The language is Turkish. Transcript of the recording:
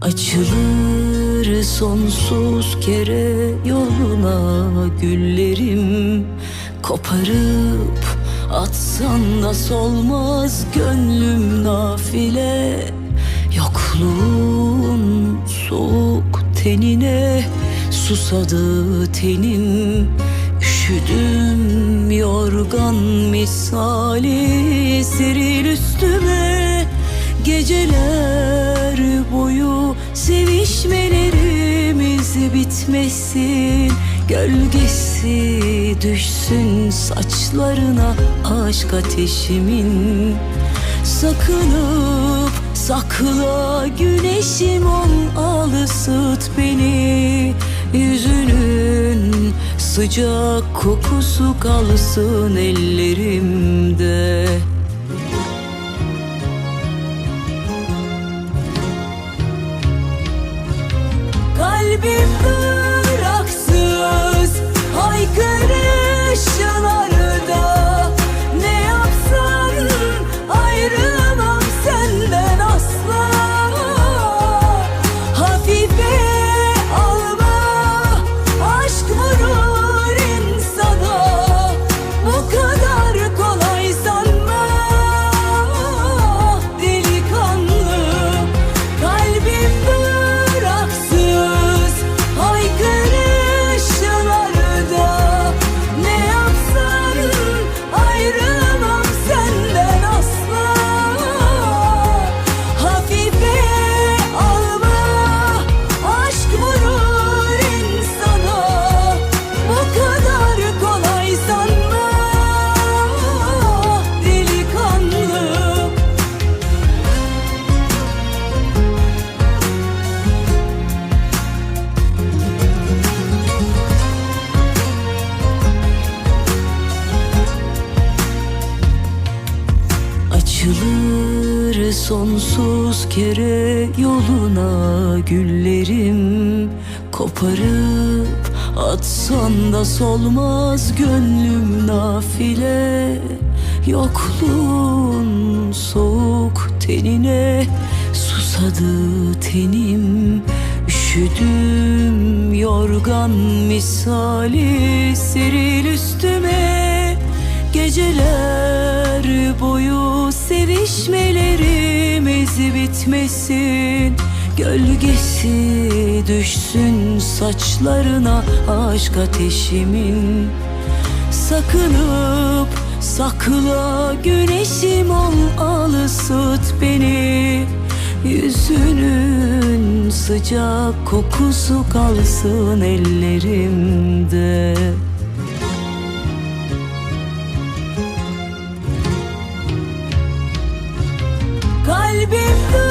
Açılır sonsuz kere yoluna güllerim. Koparıp atsan da solmaz gönlüm nafile. Yokluğun soğuk tenine susadı tenim Üşüdüm yorgan misali seril üstüme Geceler boyu sevişmelerimiz bitmesin. Gölgesi düşsün saçlarına aşk ateşimin. Sakınıp sakla güneşim ol al ısıt beni. Yüzünün sıcak kokusu kalsın ellerimde be blue. Sonsuz kere yoluna güllerim Koparıp atsan da solmaz gönlüm nafile. Yokluğun soğuk tenine susadı tenim. Üşüdüm yorgan misali seril üstüme. Geceler boyu sevişmelerimiz bitmesin Gölgesi düşsün saçlarına aşk ateşimin. Sakınıp sakla güneşim ol al ısıt beni. Yüzünün sıcak kokusu kalsın ellerimde baby blue